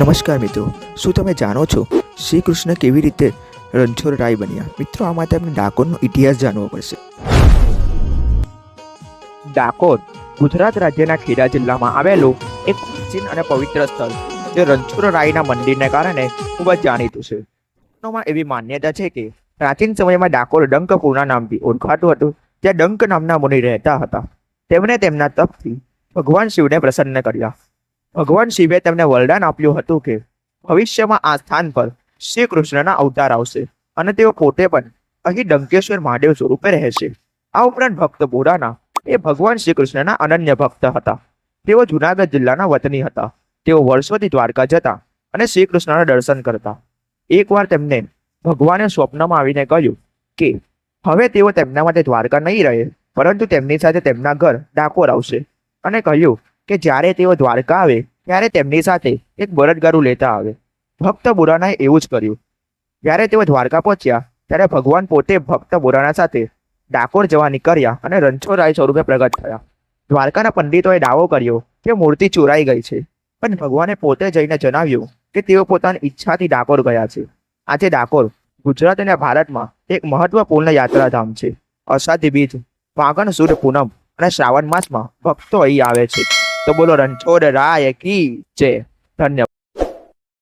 નમસ્કાર મિત્રો, શું તમે જાણો છો શ્રી કૃષ્ણ કેવી રીતે રણછોડ રાય બન્યા? મિત્રો આ માટે આપણે ડાકોરનો ઇતિહાસ જાણવો પડશે. ડાકોર ગુજરાત રાજ્યના ખેડા જિલ્લામાં આવેલું એક પ્રાચીન અને પવિત્ર સ્થળ જે રણછોડ રાયના મંદિરને કારણે ખૂબ જ જાણીતું છે. માં એવી માન્યતા છે કે પ્રાચીન સમયમાં ડાકોર ડંકપુરના નામથી ઓળખાતું હતું ત્યાં ડંક નામના મુનિ રહેતા હતા. તેમણે તેમના તપથી ભગવાન શિવને પ્રસન્ન કર્યા. ભગવાન શિવે તેમને વરદાન આપ્યું હતું કે ભવિષ્યમાં આ સ્થાન પર શ્રી કૃષ્ણના અવતાર આવશે અને તેઓ પોતે પણ અહીં ડંકેશ્વર મહાદેવ સ્વરૂપે રહેશે આ ઉપરાંત ભક્ત બોરાના એ ભગવાન શ્રી કૃષ્ણના અનન્ય ભક્ત હતા. તેઓ જુનાગઢ જિલ્લાના વતની હતા. તેઓ વર્ષોથી દ્વારકા જતા અને શ્રી કૃષ્ણના દર્શન કરતા. એકવાર તેમને ભગવાને સ્વપ્નમાં આવીને કહ્યું કે, હવે તેઓ તેમના માટે દ્વારકા નહીં રહે, પરંતુ તેમની સાથે તેમના ઘર ડાકોર આવશે. અને કહ્યું કે જ્યારે તેઓ દ્વારકા આવે, ત્યારે તેમની સાથે એક બળદગારું લેતા આવે. ભક્ત બોરાનાએ એવું જ કર્યું. જ્યારે તેઓ દ્વારકા પહોંચ્યા, ત્યારે ભગવાન પોતે ભક્ત બોરાના સાથે ડાકોર જવા નીકળ્યા અને રણછોડરાય સ્વરૂપે પ્રગટ થયા. દ્વારકાના પંડિતોએ દાવો કર્યો કે મૂર્તિ ચોરાઈ ગઈ છે, પણ ભગવાને પોતે જઈને જણાવ્યું કે તેઓ પોતાની ઈચ્છાથી ડાકોર ગયા છે. આજે ડાકોર ગુજરાત અને ભારતમાં એક મહત્વપૂર્ણ યાત્રાધામ છે. અષાઢી બીજ ફાગણ સુદ પૂનમ અને શ્રાવણ માસમાં ભક્તો અહીં આવે છે. તો બોલો રણછોડ રાય કી જય. ધન્યવાદ.